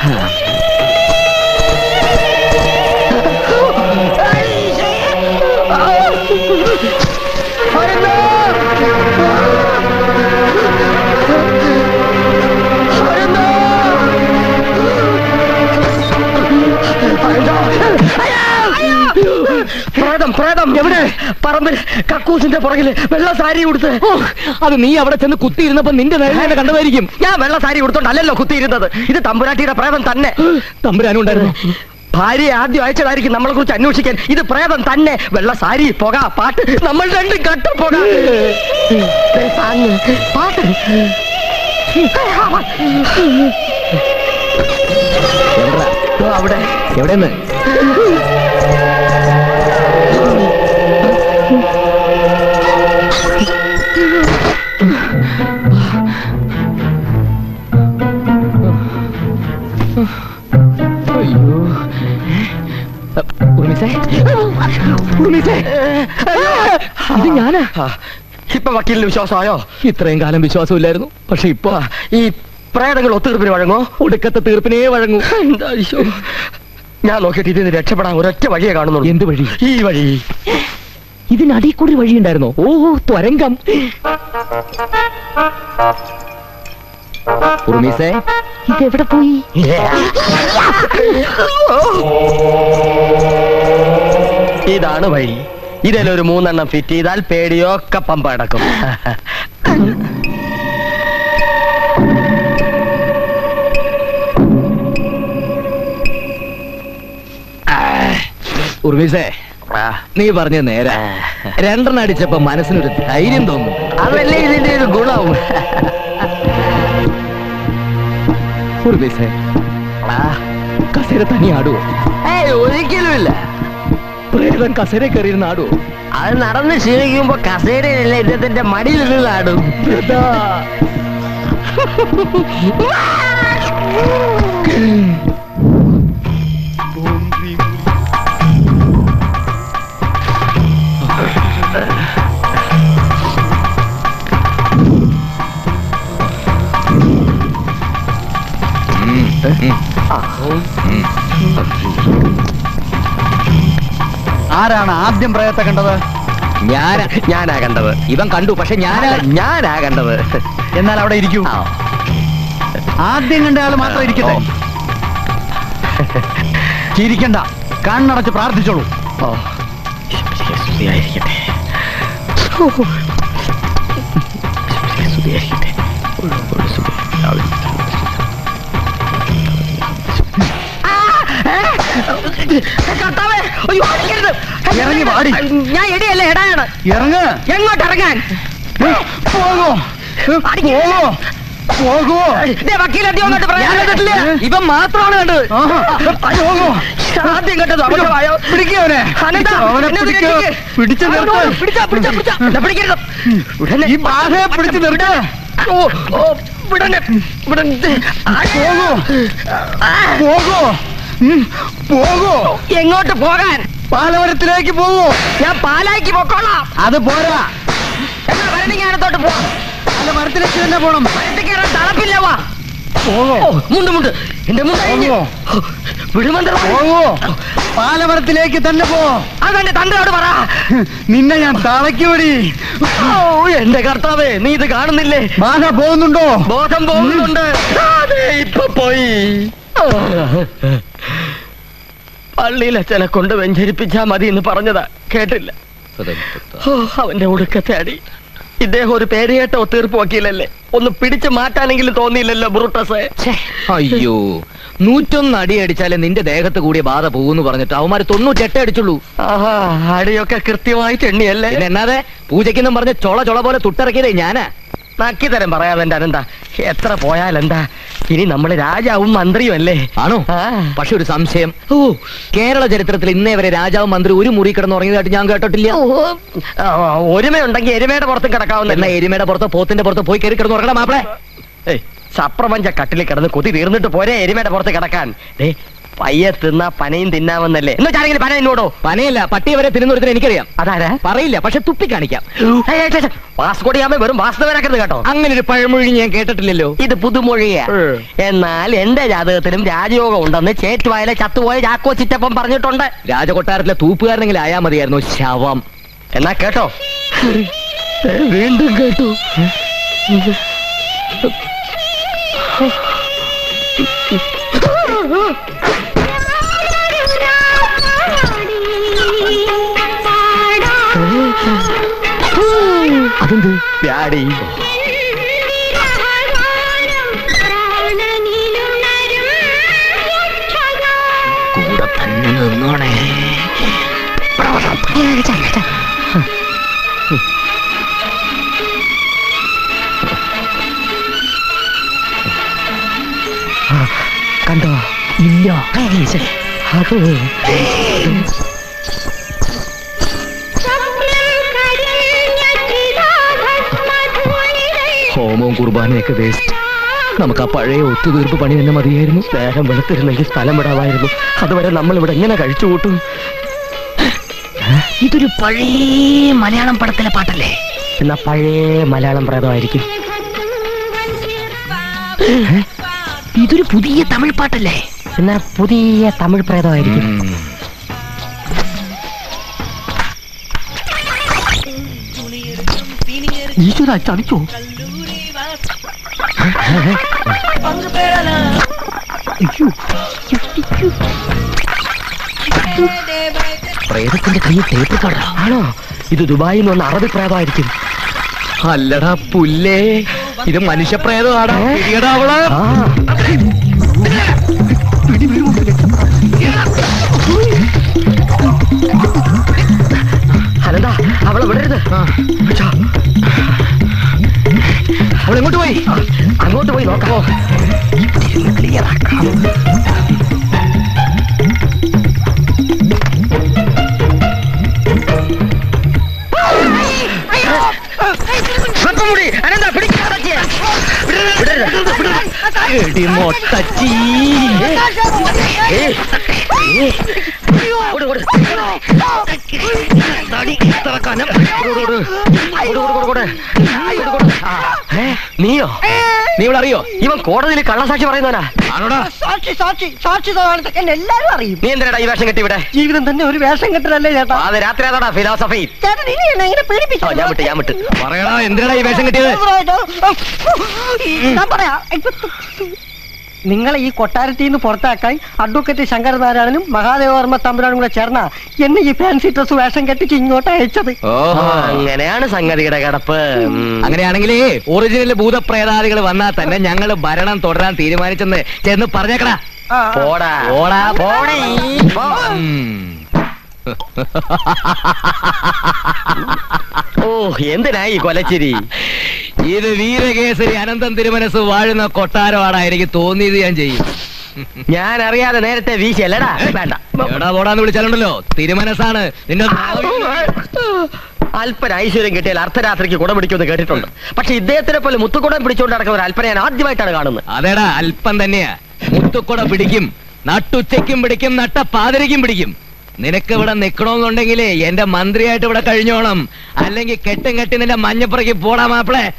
看我 പ്രേതം പ്രേതം. എവിടെ? പറമ്പിൽ കക്കൂസിന്റെ പുറകിൽ വെള്ള സാരി ഉടുത്ത്. അത് നീ അവിടെ ചെന്ന് കുത്തിയിരുന്നപ്പോ നിന്റെ നേരെ കണ്ടതായിരിക്കും. ഞാൻ വെള്ള സാരി ഉടുത്തോണ്ടല്ലോ കുത്തിയിരുന്നത്. ഇത് തമ്പുരാട്ടിയുടെ പ്രേതം തന്നെ. തമ്പുരാനും ഉണ്ടായിരുന്നു. ഭാര്യയെ ആദ്യം അയച്ചതായിരിക്കും നമ്മളെ കുറിച്ച് അന്വേഷിക്കാൻ. ഇത് പ്രേതം തന്നെ. വെള്ള സാരി പുക പാട്ട്. നമ്മൾ രണ്ടും കട്ട പുക. പാട്ട്. അവിടെ എവിടെന്ന്? ഇത് ഞാനാ? ഇപ്പൊ വക്കീലിന് വിശ്വാസമായോ? ഇത്രയും കാലം വിശ്വാസമില്ലായിരുന്നു. പക്ഷെ ഇപ്പൊ ഈ പ്രേതങ്ങൾ ഒത്തുതീർപ്പിന് വഴങ്ങോ? ഒടുക്കത്തെ തീർപ്പിനേ വഴങ്ങൂ. എന്താ? ഞാൻ നോക്കിയിട്ട് ഇതിന് രക്ഷപ്പെടാൻ ഒരൊറ്റ വഴിയെ കാണുന്നുള്ളൂ. എന്ത് വഴി? ഈ വഴി. ഇതിനടിയിൽ കൂടി വഴിയുണ്ടായിരുന്നോ? ഓ ത്വരംഗം ഇതെവിടെ പോയി? ഇതാണ് വഴി. ഇതിലൊരു മൂന്നെണ്ണം ഫിറ്റ് ചെയ്താൽ പേടിയൊക്കെ പമ്പ അടക്കും ഉർമിസേ നീ പറഞ്ഞ നേരെ. രണ്ടെണ്ണം അടിച്ചപ്പോ മനസ്സിനൊരു ധൈര്യം തോന്നും അതല്ലേ ഇതിന്റെ ഒരു ഗുണം? ഉർമിസേ കസേര തനി ആടുവോ ഏയ് ഒരിക്കലുമില്ല. പ്രേതം കസേര കയറിയിരുന്ന് ആടുവോ അത് നടന്ന് ക്ഷീണിക്കുമ്പോ കസേരയിലല്ല ഇദ്ദേഹത്തിന്റെ മടിയിൽ നിന്നാടും പ്രേതാ. ആരാണ് ആദ്യം പ്രയത്തെ കണ്ടത്? ഞാനാ ഞാനാ കണ്ടത്. ഇവൻ കണ്ടു പക്ഷെ ഞാനാ ഞാനാ കണ്ടത്. എന്നാൽ അവിടെ ഇരിക്കും. ആദ്യം കണ്ട ആൾ മാത്രം ഇരിക്കട്ടെ. ചിരിക്കണ്ട. കണ്ണടച്ച് പ്രാർത്ഥിച്ചോളൂ. സ്തുതിയായിരിക്കട്ടെ ഇറങ്ങി വാടി. ഞാൻ എടിയല്ല എടായാണ് ഇറങ്ങ. എങ്ങോട്ട് ഇറങ്ങാൻ? പോകോ. പോകോ. പോകോ. വക്കീലെത്തി വന്നിട്ട് പറയാൻ കണ്ടിട്ടില്ല ഇവൻ മാത്രമാണ് കണ്ടത്. പോകോ. ആദ്യം കണ്ടത് അബദ്ധമായോ പിടിക്കവനെ അനന്താ, അവനെ. എന്നെ ഒന്ന് പിടിക്കോ രക്ഷിക്ക്. പിടിച്ചു നിർത്ത്. പിടിക്കരുത്. ഈ ബാധയെ പിടിച്ചു നിർത്ത്. ഓ, ഓ, വിടന്നെ, വിടന്നെ. പോകോ. പോകോ. പോകോ. എങ്ങോട്ട് പോകാൻ? പാലവരത്തിലേക്ക് പോകോ. ഞാൻ പാലായിക്ക് പൊക്കോളാം. അത് പോരാ. എന്നാ ഭരണിക്കാനത്തോട്ട് പോ. പാലമരത്തിലേക്ക് തന്നെ പോണം. ഭരണിക്ക് കയറാൻ തളപ്പില്ല വാ. പോകോ. മുണ്ട് മുണ്ട്. എന്റെ മുണ്ട് വിടുമന്ത്ര പോകോ. പാലമരത്തിലേക്ക് തന്നെ പോ. അതെന്റെ തന്തയോട് പറ. നിന്നെ ഞാൻ തളയ്ക്ക് വിടി. ഓ എന്റെ കർത്താവേ നീ ഇത് കാണുന്നില്ലേ? ബാധ പോകുന്നുണ്ടോ? ബോധം പോകുന്നുണ്ട്. ഇപ്പൊ പോയി. പള്ളിയിൽ അച്ഛനെ കൊണ്ട് വെഞ്ചരിപ്പിച്ചാ മതി എന്ന് പറഞ്ഞതാ. കേട്ടില്ല. ഓ, അവന്റെ ഒടുക്കത്തെ അടി ഇദ്ദേഹം ഒരു പേരുകേട്ട ഒത്തീർപ്പ് വക്കീലല്ലേ? ഒന്ന് പിടിച്ചു മാറ്റാനെങ്കിലും തോന്നിയില്ലല്ലോ ബ്രൂട്ടസേ അയ്യോ. നൂറ്റൊന്ന് അടി അടിച്ചാലേ നിന്റെ ദേഹത്ത് കൂടിയ ബാധ പോകുന്നു പറഞ്ഞിട്ട് അവന്മാര് തൊണ്ണൂറ്റെട്ട് അടിച്ചുള്ളൂ. ആഹാ അടിയൊക്കെ കൃത്യമായിട്ട് എണ്ണിയല്ലേ? എന്നാതെ പൂജയ്ക്കെന്നും പറഞ്ഞ് ചൊള ചൊള പോലെ തുട്ടിറക്കിയതേ ഞാനാ. നക്കി തരം പറയാതെ എന്റെ അനന്ത എത്ര പോയാലെന്താ ഇനി നമ്മൾ രാജാവും മന്ത്രിയും അല്ലേ? ആണോ. പക്ഷെ ഒരു സംശയം. ഓ. കേരള ചരിത്രത്തിൽ ഇന്നേ വരെ രാജാവും മന്ത്രി ഒരു മുറി കിടന്നുറങ്ങിയതായിട്ട് ഞാൻ കേട്ടിട്ടില്ല. ഒരുമയുണ്ടെങ്കിൽ എരുമയുടെ പുറത്ത് എന്നാ കിടക്കാവുന്ന എരുമയുടെ പുറത്ത് പോത്തിന്റെ പുറത്ത് പോയി കയറി കിടന്നുറങ്ങണം മാപ്പിളെ. സപ്രപഞ്ച കട്ടിലിൽ കിടന്ന് കൊതി തീർന്നിട്ട് പോരെ എരുമയുടെ പുറത്ത് കിടക്കാൻ. പയ്യെ തിന്നാ പനയും തിന്നാമെന്നല്ലേ. എന്ന് വെച്ചാണെങ്കിൽ പന എന്നോടോ? പനയല്ല പട്ടി വരെ തിരുന്നൊരുത്തിന് എനിക്കറിയാം. അതാരാ? പറയില്ല പക്ഷെ തുപ്പി കാണിക്കാം. വാസ്കോടിയാമ വെറും വാസ്തവനാക്കരുത് കേട്ടോ. അങ്ങനെ ഒരു പഴമൊഴി ഞാൻ കേട്ടിട്ടില്ലല്ലോ. ഇത് പുതുമൊഴിയാ. എന്നാൽ എന്റെ ജാതകത്തിലും രാജയോഗം ഉണ്ടെന്ന് ചേറ്റുവായിലെ ചത്തുപോയ ചാക്കോ ചിറ്റപ്പം പറഞ്ഞിട്ടുണ്ട്. രാജകൊട്ടാരത്തിലെ തൂപ്പുകാരനെങ്കിൽ ആയാ മതിയായിരുന്നു ശവം. എന്നാ കേട്ടോ. വീണ്ടും കേട്ടു. അതെന്ത്? പ്യാടി. കൂടെ തന്നെ നിന്നോണേ. കണ്ടോ? ഇല്ല. അത് കുർബാനയൊക്കെ വേസ്റ്റ് നമുക്ക് ആ പഴയ ഒത്തുതീർപ്പ് പണി തന്നെ മതിയായിരുന്നു. നേരം വെളുത്തിരുന്നെങ്കിൽ സ്ഥലം വിടാമായിരുന്നു. അതുവരെ നമ്മൾ ഇവിടെ എങ്ങനെ കഴിച്ചു കൂട്ടും? ഇതൊരു പഴയ മലയാളം പടത്തിലെ പാട്ടല്ലേ? എന്നാ പഴയ മലയാളം പ്രേതമായിരിക്കും. ഇതൊരു പുതിയ തമിഴ് പാട്ടല്ലേ? എന്നാ പുതിയ തമിഴ് പ്രേതമായിരിക്കും. ഈശ്വര ചതിച്ചോ? പ്രേതത്തിന്റെ കയ്യിൽ ടേപ്പ് പാടാ ആണോ? ഇത് ദുബായിൽ വന്ന അറബി പ്രേതമായിരിക്കും. അല്ലടാ പുല്ലേ. ഇത് മനുഷ്യപ്രേതമാടാ. അനന്ത അവളെ. വിടരുത് അവളെങ്ങോട്ട് പോയി? പോയി നോക്കാമോ പിടിക്കാതെ എടി മൊട്ടച്ചി നീയോ? നീ ഇവിടെ അറിയോ ഇവൻ കോടതിയിൽ കള്ളസാക്ഷി പറയുന്നവനാ. സാക്ഷി സാക്ഷി സാക്ഷി എല്ലാരും അറിയും. നീ എന്തിനാടാ ഈ വേഷം കെട്ടി ഇവിടെ ജീവിതം തന്നെ ഒരു വേഷം കെട്ടലല്ലേ ചേട്ടാ? അത് രാത്രി അതാടാ ഫിലോസഫി ചേട്ടൻ ഇനി എന്നെ ഇങ്ങനെ പേടിപ്പിച്ചു ഞാൻ വിട്ട് ഞാൻ വിട്ട്. പറയടാ എന്തിനാടാ ഈ വേഷം കെട്ടിയത്? ഞാൻ പറയാ. നിങ്ങളെ ഈ കൊട്ടാരത്തിൽ നിന്ന് പുറത്താക്കാൻ അഡ്വക്കേറ്റ് ശങ്കരനാരായണനും മഹാദേവർമ്മ തമ്പുരാനും കൂടെ ചേർന്ന എന്നെ ഈ ഫാൻസി ഡ്രസ് വേഷം കെട്ടിച്ച് ഇങ്ങോട്ട് അയച്ചത്. അങ്ങനെയാണ് സംഗതിയുടെ കിടപ്പ്. അങ്ങനെയാണെങ്കിലേ ഒറിജിനൽ ഭൂതപ്രേതാദികൾ വന്നാൽ തന്നെ ഞങ്ങൾ ഭരണം തുടരാൻ തീരുമാനിച്ചെന്ന് ചെന്ന് പറഞ്ഞേക്കടാ. പോടാ. പോടാ പോടേ. ഓ എന്തിനായി കൊലച്ചിരി? ഇത് വീരകേസരി അനന്തം തിരുമനസ് വാഴുന്ന കൊട്ടാരമാണായിരിക്കും എനിക്ക് തോന്നിയത് ഞാൻ ചെയ്യും. ഞാൻ അറിയാതെ നേരത്തെ വീശിയല്ലടാ. വേണ്ട. എടാ പോടാന്ന് വിളിച്ചാലുണ്ടല്ലോ. തിരുമനസാണ് നിന്റെ അല്പന ഐശ്വര്യം കിട്ടിയാൽ അർദ്ധരാത്രിക്ക് കുടം പിടിക്കുമെന്ന് കേട്ടിട്ടുണ്ട്. പക്ഷെ ഇദ്ദേഹത്തിനെ പോലെ മുത്തുക്കുടം പിടിച്ചുകൊണ്ട് നടക്കുന്ന ഒരു അല്പന ഞാൻ ആദ്യമായിട്ടാണ് കാണുന്നത്. അതേടാ അല്പം തന്നെയാ. മുത്തുക്കുടം പിടിക്കും നട്ടുച്ചയ്ക്കും പിടിക്കും നട്ട പാതിരയ്ക്കും പിടിക്കും. നിനക്ക് ഇവിടെ നിക്കണമെന്നുണ്ടെങ്കിലേ എന്റെ മന്ത്രിയായിട്ട് ഇവിടെ കഴിഞ്ഞോണം. അല്ലെങ്കിൽ കെട്ടും കെട്ടി നിന്റെ മഞ്ഞപ്പുറയ്ക്ക് പോടാ മാപ്പിളെ.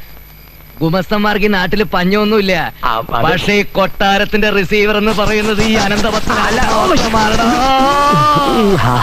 ഗുമസ്തന്മാർക്ക് ഈ നാട്ടിൽ പഞ്ഞൊന്നുമില്ല. ആ, അത് പക്ഷേ ഈ കൊട്ടാരത്തിന്റെ റിസീവർ എന്ന് പറയുന്നത് ഈ ഹാ.